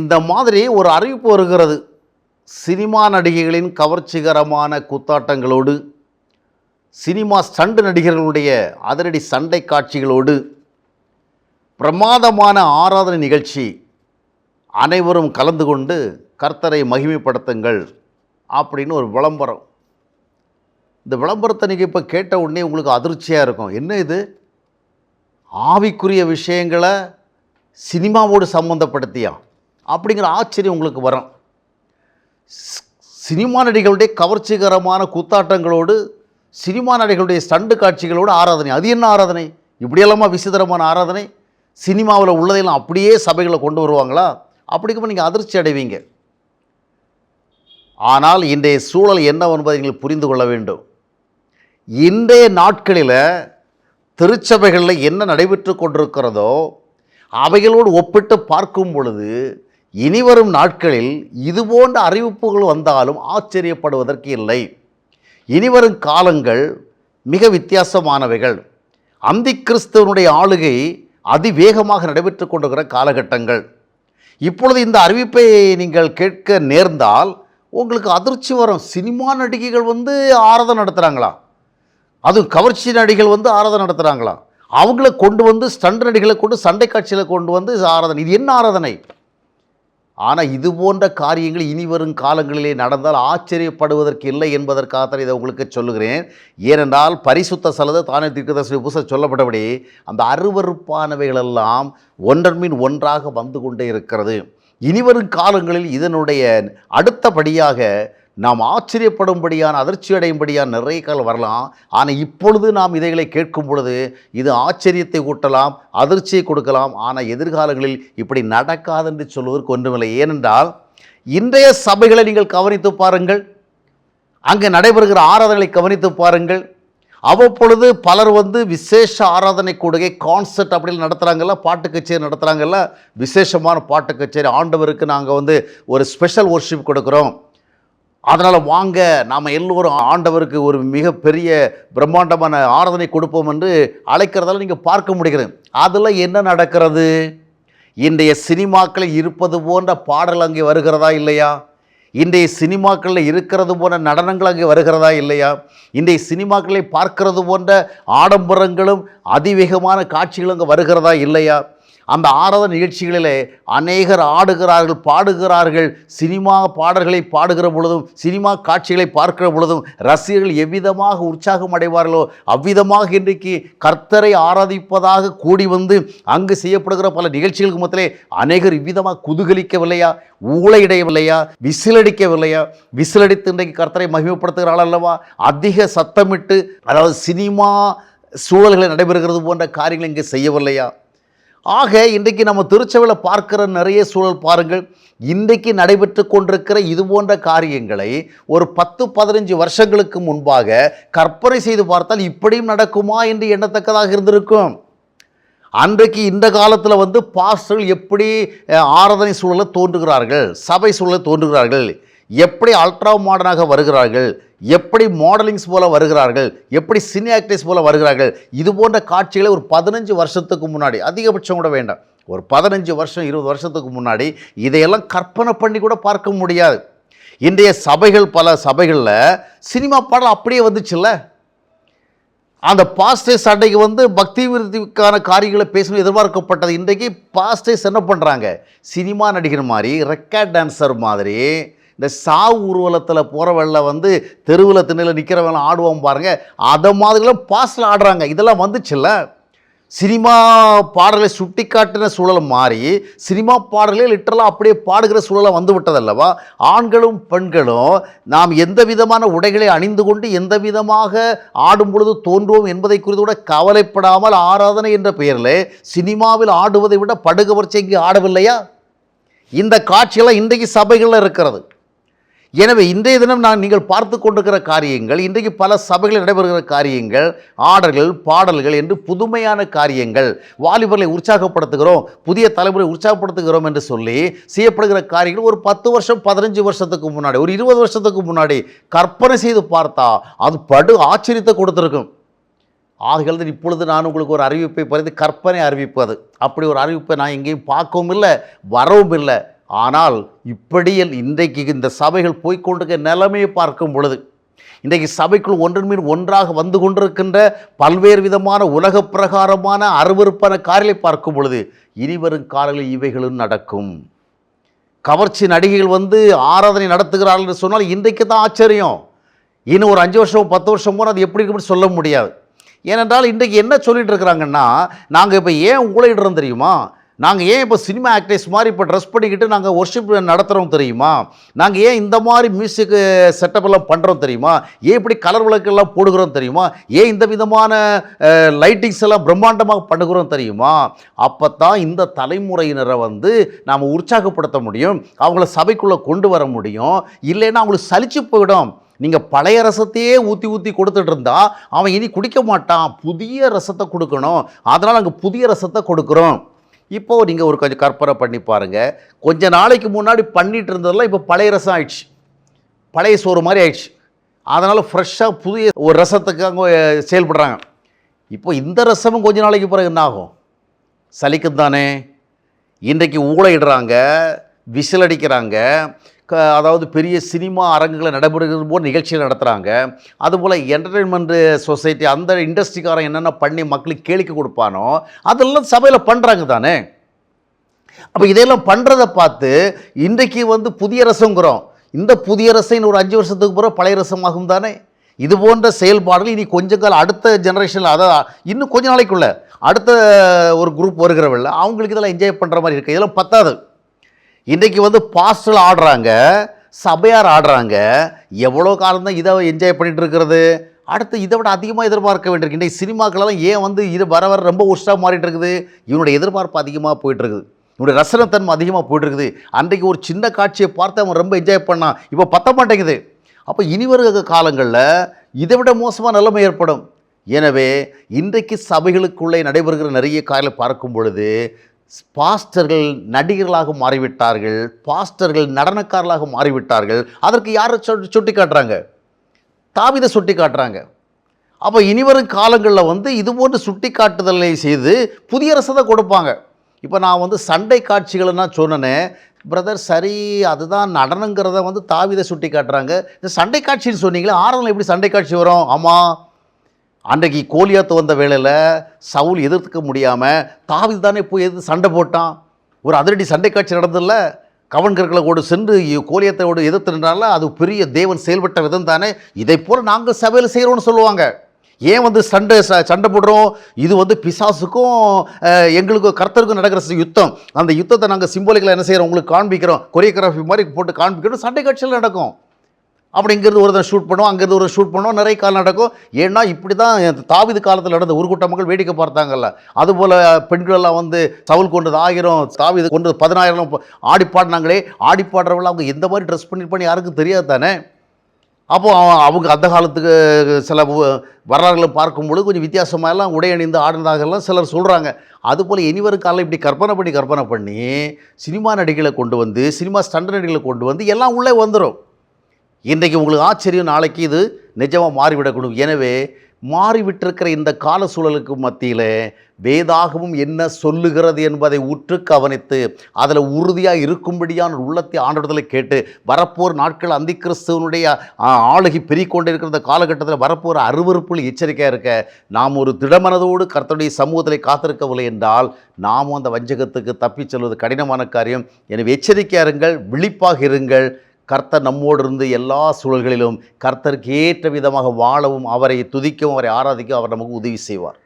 இந்த மாதிரி ஒரு அறிவிப்பு வருகிறது. சினிமா நடிகைகளின் கவர்ச்சிகரமான கூத்தாட்டங்களோடு சினிமா ஸ்டண்ட் நடிகர்களுடைய அதிரடி சண்டை காட்சிகளோடு பிரமாதமான ஆராதனை நிகழ்ச்சி அனைவரும் கலந்து கொண்டு கர்த்தரை மகிமைப்படுத்துங்கள் அப்படின்னு ஒரு விளம்பரம். இந்த விளம்பரத்தை நீங்கள் இப்போ கேட்ட உடனே உங்களுக்கு அதிர்ச்சியாக இருக்கும். என்ன இது? ஆவிக்குரிய விஷயங்களை சினிமாவோடு சம்மந்தப்படுத்தியா அப்படிங்கிற ஆச்சரியம் உங்களுக்கு வரும். சினிமா நடிகளுடைய கவர்ச்சிகரமான கூத்தாட்டங்களோடு சினிமா நடிகளுடைய ஸ்டண்டு காட்சிகளோடு ஆராதனை. அது என்ன ஆராதனை? இப்படியெல்லாமா விசித்திரமான ஆராதனை? சினிமாவில் உள்ளதையெல்லாம் அப்படியே சபைகளை கொண்டு வருவாங்களா? அப்படிங்கும்போது நீங்கள் அதிர்ச்சி அடைவீங்க. ஆனால் இன்றைய சூழல் என்னவென்பதை நீங்கள் புரிந்து கொள்ள வேண்டும். இன்றைய நாட்களில் திருச்சபைகளில் என்ன நடைபெற்று கொண்டிருக்கிறதோ அவைகளோடு ஒப்பிட்டு பார்க்கும் பொழுது இனிவரும் நாட்களில் இதுபோன்ற அறிவிப்புகள் வந்தாலும் ஆச்சரியப்படுவதற்கு இல்லை. இனிவரும் காலங்கள் மிக வித்தியாசமானவைகள். அந்தி கிறிஸ்துவனுடைய ஆளுகை அதிவேகமாக நடைபெற்று கொண்டிருக்கிற காலகட்டங்கள். இப்பொழுது இந்த அறிவிப்பை நீங்கள் கேட்க நேர்ந்தால் உங்களுக்கு அதிர்ச்சி வரும். சினிமா நடிகைகள் வந்து ஆராதனை நடத்துகிறாங்களா அதுவும் கவர்ச்சி நடிகள் வந்து ஆராதனை நடத்துகிறாங்களா அவங்கள கொண்டு வந்து ஸ்டண்ட் நடிகளை கொண்டு சண்டை காட்சியில் கொண்டு வந்து ஆராதனை. இது என்ன ஆராதனை? ஆனால் இது போன்ற காரியங்கள் இனி வரும் காலங்களிலே நடந்தால் ஆச்சரியப்படுவதற்கு இல்லை என்பதற்காகத்தான் இதை உங்களுக்கு சொல்லுகிறேன். ஏனென்றால் பரிசுத்த சலது தானே திருக்கதர்சி புஸ்தகம் சொல்லப்பட்டபடி அந்த அருவருப்பானவைகளெல்லாம் ஒன்றன் மீன் ஒன்றாக வந்து கொண்டே இருக்கிறது. இனிவரும் காலங்களில் இதனுடைய அடுத்தபடியாக நாம் ஆச்சரியப்படும்படியான அதிர்ச்சி அடையும்படியான நிறைய கால் வரலாம். ஆனால் இப்பொழுது நாம் இதைகளை கேட்கும் பொழுது இது ஆச்சரியத்தை ஊட்டலாம் அதிர்ச்சியை கொடுக்கலாம். ஆனால் எதிர்காலங்களில் இப்படி நடக்காது என்று சொல்வதற்கு ஒன்றுமில்லை. ஏனென்றால் இன்றைய சபைகளை நீங்கள் கவனித்து பாருங்கள். அங்கே நடைபெறுகிற ஆராதனைகளை கவனித்து பாருங்கள். அவ்வப்பொழுது பலர் வந்து விசேஷ ஆராதனை கூடுகை கான்சர்ட் அப்படி நடத்துகிறாங்கல்ல பாட்டு கச்சேரி நடத்துகிறாங்கல்ல விசேஷமான பாட்டு கச்சேரி. ஆண்டவருக்கு நாங்கள் வந்து ஒரு ஸ்பெஷல் ஒர்ஷிப் கொடுக்குறோம். அதனால் வாங்க நாம் எல்லோரும் ஆண்டவருக்கு ஒரு மிகப்பெரிய பிரம்மாண்டமான ஆராதனை கொடுப்போம் என்று அழைக்கிறதால நீங்கள் பார்க்க முடிகிறது. அதில் என்ன நடக்கிறது? இன்றைய சினிமாக்களில் இருப்பது போன்ற பாடல் அங்கே வருகிறதா இல்லையா? இன்றைய சினிமாக்களில் இருக்கிறது போன்ற நடனங்கள் அங்கே வருகிறதா இல்லையா? இன்றைய சினிமாக்களை பார்க்கிறது போன்ற ஆடம்பரங்களும் அதிவேகமான காட்சிகளும் அங்கே வருகிறதா இல்லையா? அந்த ஆரத நிகழ்ச்சிகளிலே அநேகர் ஆடுகிறார்கள் பாடுகிறார்கள். சினிமா பாடல்களை பாடுகிற பொழுதும் சினிமா காட்சிகளை பார்க்கிற பொழுதும் ரசிகர்கள் எவ்விதமாக உற்சாகம் அடைவார்களோ அவ்விதமாக இன்றைக்கு கர்த்தரை ஆராதிப்பதாக கூடி வந்து அங்கு செய்யப்படுகிற பல நிகழ்ச்சிகளுக்கு மத்தியிலே அநேகர் இவ்விதமாக குதூகலிக்கவில்லையா? ஊழையிடையவில்லையா? விசிலடிக்கவில்லையா? விசிலடித்து இன்றைக்கு கர்த்தரை மகிமைப்படுத்துகிறாள் அல்லவா? அதிக சத்தமிட்டு அதாவது சினிமா சூழல்களை நடைபெறுகிறது போன்ற காரியங்களை இங்கே செய்யவில்லையா? ஆக இன்றைக்கு நம்ம திருச்சபையில் பார்க்கிற நிறைய சூழல் பாருங்கள். இன்றைக்கு நடைபெற்று கொண்டிருக்கிற இது போன்ற காரியங்களை ஒரு பத்து பதினஞ்சு வருஷங்களுக்கு முன்பாக கற்பனை செய்து பார்த்தால் இப்படியும் நடக்குமா என்று எண்ணத்தக்கதாக இருந்திருக்கும். அன்றைக்கு இந்த காலத்தில் வந்து பாஸ்டர்கள் எப்படி ஆராதனை சூழலை தோன்றுகிறார்கள் சபை சூழலை தோன்றுகிறார்கள் எப்படி அல்ட்ரா மாடர்னாக வருகிறார்கள் எப்படி மாடலிங்ஸ் போல வருகிறார்கள் எப்படி சினி ஆக்டர்ஸ் போல வருகிறார்கள் இது போன்ற காட்சிகளை ஒரு பதினஞ்சு வருஷத்துக்கு முன்னாடி அதிகபட்சம் கூட வேண்டாம் ஒரு பதினஞ்சு வருஷம் இருபது வருஷத்துக்கு முன்னாடி இதையெல்லாம் கற்பனை பண்ணி கூட பார்க்க முடியாது. இன்றைய சபைகள் பல சபைகளில் சினிமா பாடல் அப்படியே வந்துச்சுல்ல? அந்த பாஸ்டேஸ் சண்டைக்கு வந்து பக்தி விருத்திக்கான காரியங்களை பேசணும் எதிர்பார்க்கப்பட்டது. இன்றைக்கு பாஸ்டேஸ் என்ன பண்ணுறாங்க சினிமா நடிகர் மாதிரி ரெக்கார்ட் டான்ஸர் மாதிரி இந்த சாவு ஊர்வலத்தில் போகிறவள்ள வந்து தெருவில் திண்ணில் நிற்கிறவங்க ஆடுவோம் பாருங்கள் அதை மாதிரிலாம் பாஸில் ஆடுறாங்க. இதெல்லாம் வந்துச்சுல்ல? சினிமா பாடலை சுட்டி காட்டின சூழல் மாறி சினிமா பாடலே லிட்டரலாக அப்படியே பாடுகிற சூழலாக வந்து விட்டதல்லவா ஆண்களும் பெண்களும் நாம் எந்த விதமான உடைகளை அணிந்து கொண்டு எந்த விதமாக ஆடும் பொழுது தோன்றுவோம் என்பதை குறித்து கூட கவலைப்படாமல் ஆராதனை என்ற பெயரில் சினிமாவில் ஆடுவதை விட படுகவர்ச்சி இங்கே ஆடவில்லையா? இந்த காட்சியெல்லாம் இன்றைக்கு சபைகளில் இருக்கிறது. எனவே இன்றைய தினம் நான் நீங்கள் பார்த்து கொண்டிருக்கிற காரியங்கள் இன்றைக்கு பல சபைகளில் நடைபெறுகிற காரியங்கள் ஆடல்கள் பாடல்கள் என்று புதுமையான காரியங்கள். வாலிபர்களை உற்சாகப்படுத்துகிறோம் புதிய தலைமுறை உற்சாகப்படுத்துகிறோம் என்று சொல்லி செய்யப்படுகிற காரியங்கள் ஒரு பத்து வருஷம் பதினஞ்சு வருஷத்துக்கு முன்னாடி ஒரு இருபது வருஷத்துக்கு முன்னாடி கற்பனை செய்து பார்த்தா அது படு ஆச்சரியத்தை கொடுத்துருக்கும். ஆகிறது இப்பொழுது நான் உங்களுக்கு ஒரு அறிவிப்பை பறித்து கற்பனை அறிவிப்பு அது. அப்படி ஒரு அறிவிப்பை நான் எங்கேயும் பார்க்கவும் இல்லை வரவும் இல்லை. ஆனால் இப்படியில் இன்றைக்கு இந்த சபைகள் போய்கொண்டிருக்க நிலைமையை பார்க்கும் பொழுது இன்றைக்கு சபைக்குள் ஒன்றின் மீன் ஒன்றாக வந்து கொண்டிருக்கின்ற பல்வேறு விதமான உலக பிரகாரமான அருவருப்பான காரியங்களை பார்க்கும் பொழுது இனிவரும் காலங்களில் இவைகளும் நடக்கும். கவர்ச்சி நடிகைகள் வந்து ஆராதனை நடத்துகிறார்கள் என்று சொன்னால் இன்றைக்கு தான் ஆச்சரியம். இன்னும் ஒரு அஞ்சு வருஷம் பத்து வருஷம் போனால் அது எப்படி இருக்குன்னு சொல்ல முடியாது. ஏனென்றால் இன்றைக்கு என்ன சொல்லிட்டு இருக்கிறாங்கன்னா நாங்கள் இப்போ ஏன் ஊழையிடுறோம் தெரியுமா? நாங்கள் ஏன் இப்போ சினிமா ஆக்டர்ஸ் மாதிரி இப்போ ட்ரெஸ் பண்ணிக்கிட்டு நாங்கள் ஒர்ஷிப் நடத்துகிறோம் தெரியுமா? நாங்கள் ஏன் இந்த மாதிரி மியூசிக் செட்டப் எல்லாம் பண்ணுறோம் தெரியுமா? ஏன் இப்படி கலர் விளக்கெல்லாம் போடுகிறோம் தெரியுமா? ஏன் இந்த விதமான லைட்டிங்ஸ் எல்லாம் பிரம்மாண்டமாக பண்ணுகிறோம் தெரியுமா? அப்போ தான் இந்த தலைமுறையினரை வந்து நாம் உற்சாகப்படுத்த முடியும். அவங்கள சபைக்குள்ளே கொண்டு வர முடியும். இல்லைன்னா அவங்களுக்கு சலிச்சு போயிடும். நீங்கள் பழைய ரசத்தையே ஊற்றி ஊற்றி கொடுத்துட்டு இருந்தா அவன் இனி குடிக்க மாட்டான். புதிய ரசத்தை கொடுக்கணும். அதனால் அங்கே புதிய ரசத்தை கொடுக்குறோம். இப்போ நீங்கள் ஒரு கொஞ்சம் கற்பனை பண்ணி பாருங்கள் கொஞ்ச நாளைக்கு முன்னாடி பண்ணிட்டு இருந்ததெல்லாம் இப்போ பழைய ரசம் ஆயிடுச்சு. பழைய சோறு மாதிரி ஆயிடுச்சு. அதனால் ஃப்ரெஷ்ஷாக புதிய ஒரு ரசத்துக்கு அங்கே செயல்படுறாங்க. இப்போ இந்த ரசமும் கொஞ்ச நாளைக்கு பிறகு என்ன ஆகும்? சலிக்கும் தானே இன்றைக்கு ஊழையிடுறாங்க விசில் அடிக்கிறாங்க அதாவது பெரிய சினிமா அரங்குகளை நடைபெறுகிறது போல் நிகழ்ச்சிகள் நடத்துகிறாங்க அதுபோல் என்டர்டெயின்மெண்ட் சொசைட்டி அந்த இண்டஸ்ட்ரிக்காரன் என்னென்ன பண்ணி மக்களுக்கு கேளிக்கை கொடுப்பானோ அதெல்லாம் சபையில் பண்ணுறாங்க தானே. அப்போ இதையெல்லாம் பண்ணுறதை பார்த்து இன்றைக்கு வந்து புதிய ரசங்கிறோம் இந்த புதிய ரசம் இன்னும் ஒரு அஞ்சு வருஷத்துக்கு பிறகு பழைய ரசமாகும் தானே. இது போன்ற செயல்பாடுகள் இனி கொஞ்ச காலம் அடுத்த ஜெனரேஷனில் அதாவது இன்னும் கொஞ்ச நாளைக்குள்ள அடுத்த ஒரு குரூப் வருகிறவர்கள் அவங்களுக்கு இதெல்லாம் என்ஜாய் பண்ணுற மாதிரி இருக்குது இதெல்லாம் பத்தாது. இன்றைக்கி வந்து பாஸ்டல் ஆடுறாங்க சபையார் ஆடுறாங்க. எவ்வளோ காலம் தான் இதை என்ஜாய் பண்ணிட்டு இருக்கிறது? அடுத்து இதை விட அதிகமாக எதிர்பார்க்க வேண்டியிருக்கு. இன்றைக்கு சினிமாக்களெல்லாம் ஏன் வந்து இது வர வர ரொம்ப உஷ்டாக மாறிட்டு இருக்குது? இவனுடைய எதிர்பார்ப்பு அதிகமாக போயிட்டுருக்குது இவனுடைய ரசனத்தன்மை அதிகமாக போயிட்டு இருக்குது. அன்றைக்கு ஒரு சின்ன காட்சியை பார்த்து அவன் ரொம்ப என்ஜாய் பண்ணான் இப்போ பத்த மாட்டேங்குது. அப்போ இனி வருகிற காலங்களில் இதை விட மோசமாக நிலைமை ஏற்படும். எனவே இன்றைக்கு சபைகளுக்குள்ளே நடைபெறுகிற நிறைய காரியங்களை பார்க்கும் பொழுது பாஸ்டர்கள் நடிகர்களாக மாறிவிட்டார்கள் பாஸ்டர்கள் நடனக்காரர்களாக மாறிவிட்டார்கள். அதற்கு யாரை சுட்டி சுட்டி காட்டுறாங்க தாவிதை சுட்டி காட்டுறாங்க அப்போ இனிவரும் காலங்களில் வந்து இது போன்று சுட்டி காட்டுதலை செய்து புதிய தான் கொடுப்பாங்க. இப்போ நான் வந்து சண்டை காட்சிகள்னா சொன்னேனே பிரதர் சரி அதுதான் நடனங்கிறத வந்து தாவிதை சுட்டி காட்டுறாங்க இந்த சண்டை காட்சின்னு சொன்னீங்களே ஆரம்பம் எப்படி சண்டை காட்சி வரும்? ஆமாம் அன்றைக்கு கோலியாத்து வந்த வேளையில் சவுல் எதிர்த்துக்க முடியாமல் தாவி தானே போய் எதிர்த்து சண்டை போட்டான். ஒரு அதிரடி சண்டை காட்சி நடந்ததில்ல கவன் கற்களோடு சென்று கோலியத்தோடு எதிர்த்து நின்றால அது பெரிய தேவன் செயல்பட்ட விதம் தானே. இதை போல் நாங்கள் சபையில் செய்கிறோம்னு சொல்லுவாங்க. ஏன் வந்து சண்டை ச- சண்டை போடுறோம்? இது வந்து பிசாசுக்கும் எங்களுக்கும் கர்த்தருக்கும் நடக்கிற யுத்தம். அந்த யுத்தத்தை நாங்கள் சிம்பலிக்கலாம் என்ன செய்கிறோம் உங்களுக்கு காண்பிக்கிறோம். கொரியோகிராஃபி மாதிரி போட்டு காண்பிக்கிறோம். சண்டை காட்சியில் நடக்கும். அப்படி இங்கேருந்து ஒருத்தர் ஷூட் பண்ணுவோம் அங்கேருந்து ஒரு ஷூட் பண்ணுவோம். நிறைய காலம் நடக்கும். ஏன்னா இப்படி தான் தாவிது காலத்தில் நடந்த ஒரு கூட்ட மக்கள் வேடிக்கை பார்த்தாங்கல்ல. அதுபோல் பெண்கள் எல்லாம் வந்து சவுல் கொண்டது ஆயிரம் தாவிது கொண்டது பதினாயிரம் ஆடி பாடினாங்களே. ஆடி பாடுறவங்கள அவங்க எந்த மாதிரி ட்ரெஸ் பண்ணிருப்பான்னு யாருக்கும் தெரியாது தானே? அப்போது அவ- அவங்க அந்த காலத்துக்கு சில வரலாறுகளை பார்க்கும்பொழுது கொஞ்சம் வித்தியாசமாக எல்லாம் உடை அணிந்து ஆடினதாகலாம் சிலர் சொல்கிறாங்க அதுபோல் இனிவரும் காலம் இப்படி கற்பனை பண்ணி கற்பனை பண்ணி சினிமா நடிகளை கொண்டு வந்து சினிமா ஸ்டண்ட் நடிகளை கொண்டு வந்து எல்லாம் உள்ளே வந்துடும் இன்றைக்கு உங்களுக்கு ஆச்சரியம் நாளைக்கு இது நிஜமாக மாறிவிடக்கூடும். எனவே மாறிவிட்டிருக்கிற இந்த கால சூழலுக்கு மத்தியில் வேதாகமும் என்ன சொல்லுகிறது என்பதை உற்று கவனித்து அதில் உறுதியாக இருக்கும்படியான உள்ளத்தை ஆண்டத்தில் கேட்டு வரப்போர் நாட்கள் அந்தி கிறிஸ்துவனுடைய ஆளுகை பெருகிக் இருக்கிற இந்த காலகட்டத்தில் வரப்போகிற அருவருப்புகள் எச்சரிக்கையாக இருக்க நாம் ஒரு திடமனதோடு கர்த்தனுடைய சமூகத்தில் காத்திருக்கவில்லை என்றால் நாமும் அந்த வஞ்சகத்துக்கு தப்பிச் செல்வது கடினமான காரியம். எனவே எச்சரிக்கையாக இருங்கள் விழிப்பாக இருங்கள். கர்த்தர் நம்மோடு இருந்து எல்லா சூழல்களிலும் கர்த்தருக்கு ஏற்ற விதமாக வாழவும் அவரை துதிக்கவும் அவரை ஆராதிக்கவும் அவர் நமக்கு உதவி செய்வார்.